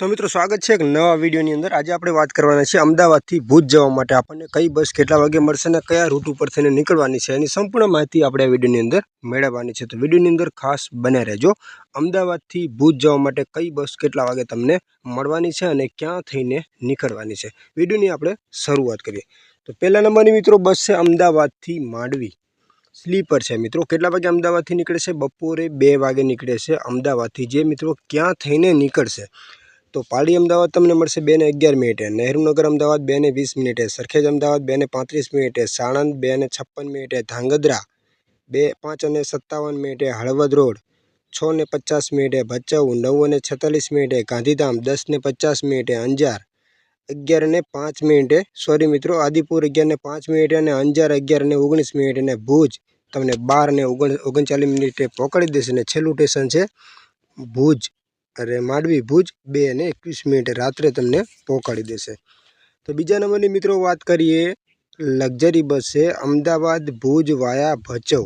તો મિત્રો, સ્વાગત છે એક નવા વિડીયોની અંદર. આજે આપણે વાત કરવાના છે અમદાવાદથી ભુજ જવા માટે. આપણને કઈ બસ કેટલા વાગે મળશે અને કયા રૂટ ઉપર થઈને નીકળવાની છે એની સંપૂર્ણ માહિતી આપણે આ વિડીયોની અંદર મેળવવાની છે. તો વિડીયોની અંદર ખાસ બને રહેજો. અમદાવાદથી ભુજ જવા માટે કઈ બસ કેટલા વાગે તમને મળવાની છે અને ક્યાં થઈને નીકળવાની છે. વિડીયોની આપણે શરૂઆત કરીએ. તો પહેલા નંબરની મિત્રો, બસ છે અમદાવાદથી માંડવી. સ્લીપર છે મિત્રો. કેટલા વાગે અમદાવાદથી નીકળે છે? બપોરે બે વાગે નીકળે છે અમદાવાદથી. જે મિત્રો ક્યાં થઈને નીકળશે? તો પાડી અમદાવાદ તમને મળશે બે ને અગિયાર મિનિટે, નહેરુનગર અમદાવાદ બે ને વીસ મિનિટે, સરખેજ અમદાવાદ બે ને પાંત્રીસ મિનિટે, સાણંદ બે ને છપ્પન મિનિટે, ધાંગધ્રા બે પાંચ અને સત્તાવન મિનિટે, હળવદ રોડ છ ને પચાસ મિનિટે, ભચાઉ નવ અને છેતાલીસ મિનિટે, ગાંધીધામ દસ ને પચાસ મિનિટે, અંજાર અગિયાર ને પાંચ મિનિટે, સોરી મિત્રો, આદિપુર અગિયાર ને પાંચ મિનિટે અને અંજાર અગિયાર ને ઓગણીસ મિનિટે અને ભુજ તમને બાર ને ઓગણ ઓગણચાલીસ મિનિટે પોકડી દેશે અને છેલ્લું સ્ટેશન છે ભુજ. અરે માંડવી ભુજ બે અને એકવીસ મિનિટે રાત્રે તમને પહોંચાડી દેશે. તો બીજા નંબરની મિત્રો વાત કરીએ, લક્ઝરી બસ છે અમદાવાદ ભુજ વાયા ભચૌ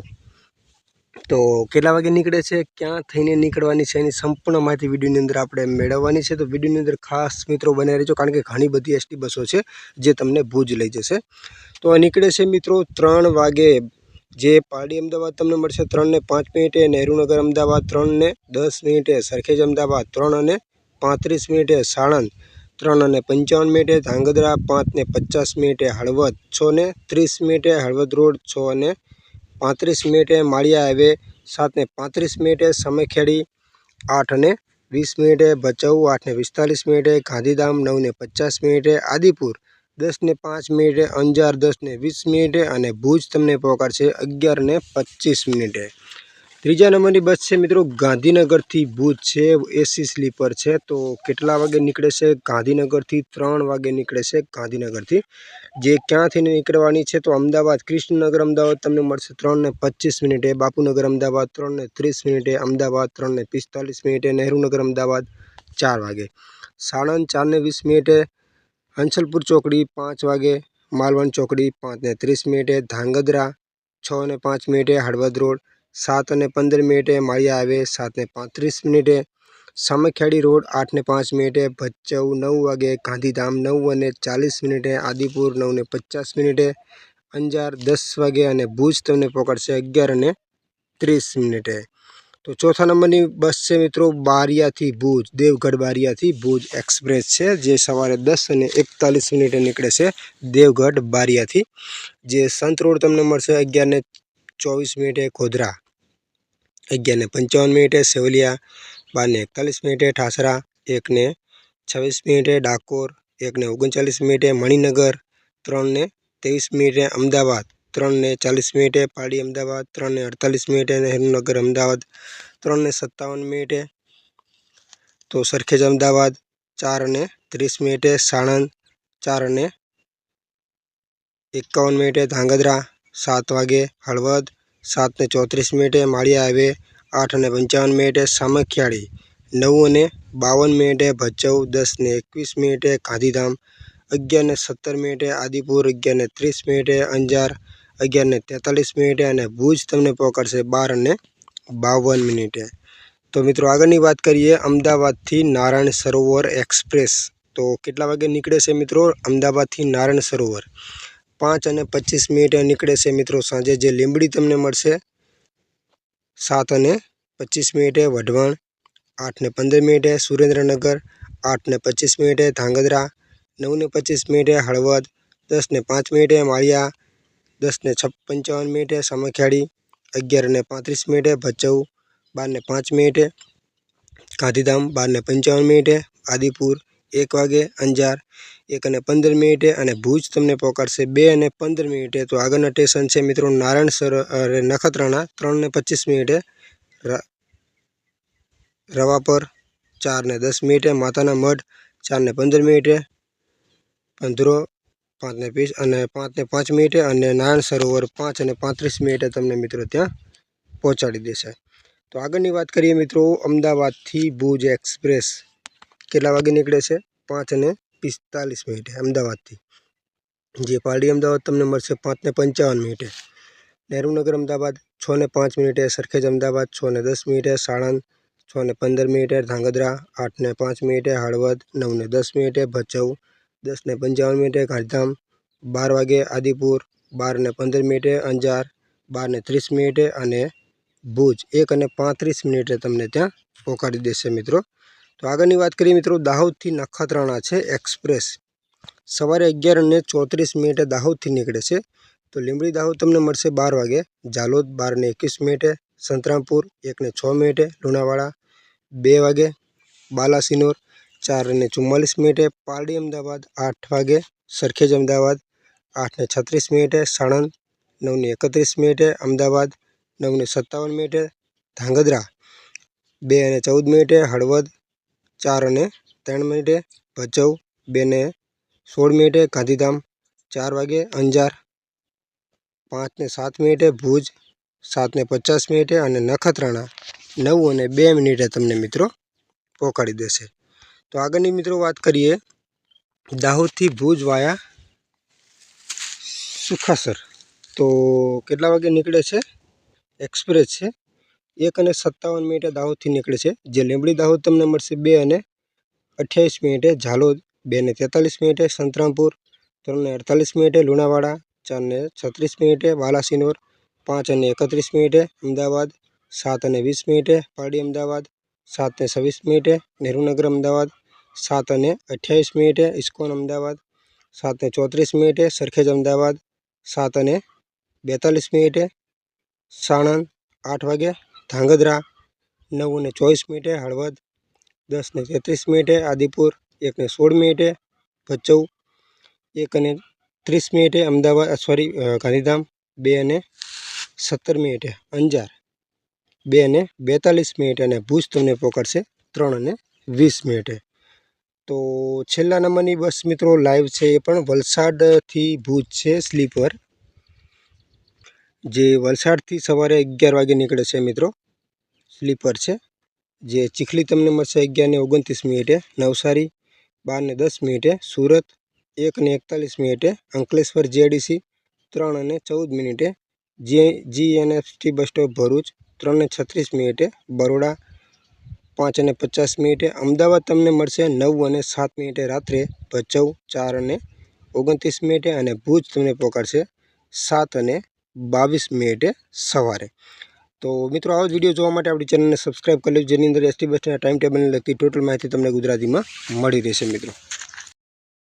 તો કેટલા વાગે નીકળે છે, ક્યાં થઈને નીકળવાની છે એની સંપૂર્ણ માહિતી વિડીયોની અંદર આપણે મેળવવાની છે. તો વિડીયોની અંદર ખાસ મિત્રો બને રહેજો, કારણ કે ઘણી બધી એસટી બસો છે જે તમને ભુજ લઈ જશે. તો નીકળે છે મિત્રો ત્રણ વાગે જે પારડી અમદાવાદ તમને મળશે ત્રણ ને પાંચ મિનિટે, નહેરુનગર અમદાવાદ ત્રણ ને દસ મિનિટે, સરખેજ અમદાવાદ ત્રણ અને પાંત્રીસ મિનિટે, સાણંદ ત્રણ અને પંચાવન મિનિટે, ધાંગધ્રા પાંચ ને પચાસ મિનિટે, હળવદ છ ને ત્રીસ મિનિટે, હળવદ રોડ છ અને પાંત્રીસ મિનિટે, માળિયા હાઈવે સાત ને પાંત્રીસ મિનિટે, સમયખેડી આઠ અને વીસ મિનિટે, ભચાઉ આઠ ને પિસ્તાલીસ મિનિટે, ગાંધીધામ નવ ને પચાસ મિનિટે, આદિપુર દસ ને પાંચ મિનિટે, અંજાર દસ ને વીસ મિનિટે અને ભુજ તમને પહોંચાડશે અગિયાર ને પચીસ મિનિટે. ત્રીજા નંબરની બસ છે મિત્રો ગાંધીનગરથી ભુજ છે, એસી સ્લીપર છે. તો કેટલા વાગે નીકળે છે? ગાંધીનગરથી ત્રણ વાગે નીકળે છે ગાંધીનગરથી. જે ક્યાંથી નીકળવાની છે તો અમદાવાદ, કૃષ્ણનગર અમદાવાદ તમને મળશે ત્રણ ને પચીસ મિનિટે, બાપુનગર અમદાવાદ ત્રણ ને ત્રીસ મિનિટે, અમદાવાદ ત્રણ ને પિસ્તાલીસ મિનિટે, નહેરુનગર અમદાવાદ ચાર વાગે. સાણંદ ચાર ને વીસ મિનિટે હંસલપુર ચોકડી પાંચ વાગે, માલવણ ચોકડી પાંચ ને ત્રીસ મિનિટે, ધાંગધ્રા છ ને પાંચ મિનિટે, હળવદ રોડ સાત અને પંદર મિનિટે, માળિયા હાઈવે સાત ને પાંત્રીસ મિનિટે, સામખિયાળી રોડ આઠ ને પાંચ મિનિટે ભચાઉ નવ વાગે, ગાંધીધામ નવ અને ચાલીસ મિનિટે, આદિપુર નવ ને પચાસ મિનિટે, અંજાર દસ વાગે અને ભુજ તમને પકડશે અગિયાર અને ત્રીસ મિનિટે. તો ચોથા નંબરની બસ છે મિત્રો બારિયાથી ભુજ, દેવગઢ બારિયાથી ભુજ એક્સપ્રેસ છે, જે સવારે દસ અને એકતાલીસ મિનિટે નીકળે છે દેવગઢ બારિયાથી. જે સંત રોડ તમને મળશે અગિયાર ને ચોવીસ મિનિટે ગોધરા અગિયાર ને પંચાવન મિનિટે સેવલિયા બાર ને એકતાલીસ મિનિટે ઠાસરા એક ને છવ્વીસ મિનિટે ડાકોર એક ને ઓગણચાલીસ મિનિટે મણિનગર ત્રણ ને ત્રેવીસ મિનિટે અમદાવાદ. ત્રણ ને ચાલીસ મિનિટે પાડી અમદાવાદ ત્રણ ને અડતાલીસ મિનિટે નહેરુનગર અમદાવાદ ત્રણ ને સત્તાવન મિનિટે. તો સરખેજ અમદાવાદ ચાર અને ત્રીસ મિનિટે સાણંદ ચાર અને એકાવન મિનિટે ધાંગધ્રા, સાત વાગે હળવદ સાત ને ચોત્રીસ મિનિટે માળિયા હાઈવે આઠ અને પંચાવન મિનિટે સામખિયાળી નવ અને બાવન મિનિટે ભચાઉ દસ ને એકવીસ મિનિટે ગાંધીધામ અગિયાર ને સત્તર મિનિટે આદિપુર અગિયાર ને ત્રીસ મિનિટે અંજાર અગિયાર ને તેતાલીસ મિનિટે અને ભુજ તમને પહોંચાડશે બાર અને બાવન મિનિટે. તો મિત્રો આગળની વાત કરીએ અમદાવાદથી નારાયણ સરોવર એક્સપ્રેસ. તો કેટલા વાગે નીકળે છે મિત્રો? અમદાવાદથી નારાયણ સરોવર. પાંચ અને પચીસ મિનિટે નીકળે છે મિત્રો સાંજે. જે લીંબડી તમને મળશે સાત અને પચીસ મિનિટે વઢવાણ, આઠ ને પંદર મિનિટે સુરેન્દ્રનગર, આઠ ને પચીસ મિનિટે ધાંગધ્રા, નવ ને પચીસ મિનિટે હળવદ, દસ ને પાંચ મિનિટે માળિયા દસ ને છ પંચાવન મિનિટે, સામખિયાળી અગિયાર ને પાંત્રીસ મિનિટે, ભચાઉ બારને પાંચ મિનિટે, ગાંધીધામ બારને પંચાવન મિનિટે, આદિપુર એક વાગે, અંજાર એક અને પંદર મિનિટે અને ભુજ તમને પહોંચાડશે બે અને પંદર મિનિટે. તો આગળના સ્ટેશન છે મિત્રો નારાયણ સર નખત્રાણા ત્રણને પચીસ મિનિટે રવાપર ચારને દસ મિનિટે, માતાના મઢ ચારને પંદર મિનિટે, પંધરો પાંચ ને વીસ અને પાંચ ને પાંચ મિનિટે અને નારાયણ સરોવર પાંચ અને પાંત્રીસ મિનિટે તમને મિત્રો ત્યાં પહોંચાડી દેશે. તો આગળની વાત કરીએ મિત્રો, અમદાવાદથી ભુજ એક્સપ્રેસ કેટલા વાગે નીકળે છે? પાંચ અને પિસ્તાલીસ મિનિટે અમદાવાદથી. જે પારડી અમદાવાદ તમને મળશે પાંચ ને પંચાવન મિનિટે. નહેરુનગર અમદાવાદ છ ને પાંચ મિનિટે, સરખેજ અમદાવાદ છ ને દસ મિનિટે, સાણંદ છ ને પંદર મિનિટે, ધાંગધ્રા આઠ ને પાંચ મિનિટે, હળવદ નવ ને દસ મિનિટે, ભચાઉ દસ ને પંચાવન મિનિટે ગાંધીધામ બાર વાગે આદિપુર બાર ને પંદર મિનિટે અંજાર બાર ને ત્રીસ મિનિટે અને ભુજ એક અને પાંત્રીસ મિનિટે તમને ત્યાં પહોંચાડી દેશે મિત્રો. તો આગળની વાત કરીએ મિત્રો, દાહોદથી નખત્રાણા છે એક્સપ્રેસ. સવારે અગિયાર અને ચોત્રીસ મિનિટે દાહોદથી નીકળે છે. તો લીંબડી દાહોદ તમને મળશે બાર વાગે, ઝાલોદ બાર ને એકવીસ મિનિટે, સંતરામપુર એક ને છ મિનિટે, લુણાવાડા બે વાગે, બાલાસિનોર ચાર અને ચુમ્માલીસ મિનિટે પારડી અમદાવાદ, આઠ વાગે સરખેજ અમદાવાદ આઠ ને છત્રીસ મિનિટે સાણંદ નવ ને એકત્રીસ મિનિટે અમદાવાદ નવ ને સત્તાવન મિનિટે ધાંગધ્રા, બે અને ચૌદ મિનિટે હળવદ, ચાર અને ત્રણ મિનિટે ભચાઉ બે ને સોળ મિનિટે ગાંધીધામ, ચાર વાગે અંજાર, પાંચ ને સાત મિનિટે ભુજ, સાત ને પચાસ મિનિટે અને નખત્રાણા. નવ અને બે મિનિટે તમને મિત્રો પહોંચાડી દેશે. તો આગળની મિત્રો વાત કરીએ. દાહોદથી ભુજ વાયા સુખાસર. તો કેટલા વાગે નીકળે છે? એક્સપ્રેસ છે. એક અને સત્તાવન મિનિટે દાહોદથી નીકળે છે. જે લીંબડી દાહોદ તમને મળશે બે અને અઠ્યાવીસ મિનિટે ઝાલોદ બે ને તેતાલીસ મિનિટે સંતરામપુર, ત્રણ ને અડતાલીસ મિનિટે લુણાવાડા, ચાર ને છત્રીસ મિનિટે વાલાસિનોર, પાંચ અને એકત્રીસ મિનિટે અમદાવાદ, સાત અને વીસ મિનિટે પારડી અમદાવાદ સાત ને છવ્વીસ મિનિટે નહેરુનગર અમદાવાદ, સાત અને અઠ્યાવીસ મિનિટે ઇસ્કોન અમદાવાદ સાતને ચોત્રીસ મિનિટે સરખેજ અમદાવાદ, સાત અને બેતાલીસ મિનિટે સાણંદ, આઠ વાગે ધાંગધ્રા, નવ અને ચોવીસ મિનિટે હળવદ, દસ ને તેત્રીસ મિનિટે આદિપુર, એક ને સોળ મિનિટે ભચાઉ એક અને ત્રીસ મિનિટે અમદાવાદ સોરી ગાંધીધામ, બે અને સત્તર મિનિટે અંજાર. બે ને બેતાલીસ મિનિટે અને ભુજ તમને પકડશે ત્રણ અને વીસ મિનિટે. તો છેલ્લા નંબરની બસ મિત્રો લાઈવ છે એ પણ વલસાડથી ભુજ છે સ્લીપર. જે વલસાડથી સવારે અગિયાર વાગે નીકળે છે મિત્રો. સ્લીપર છે. જે ચીખલી તમને મળશે અગિયાર ને ઓગણત્રીસ મિનિટે, નવસારી બાર ને દસ મિનિટે, સુરત એક ને એકતાલીસ મિનિટે, અંકલેશ્વર, જેડીસી ત્રણ અને ચૌદ મિનિટે, જે જીએનએફટી બસ સ્ટોપ ભરૂચ ત્રણ ને છત્રીસ મિનિટે, બરોડા પાંચ અને પચાસ મિનિટે, અમદાવાદ તમને મળશે નવ અને સાત મિનિટે રાત્રે ભચાઉ ચાર અને ઓગણત્રીસ મિનિટે અને ભુજ તમને પહોંચાડશે સાત અને બાવીસ મિનિટે સવારે. તો મિત્રો, આવો જ વીડિયો જોવા માટે આપણી ચેનલને સબસ્ક્રાઈબ કરી લેજો જેની અંદર એસટી બસના ટાઈમ ટેબલને લગતી ટોટલ માહિતી તમને ગુજરાતીમાં મળી રહેશે મિત્રો.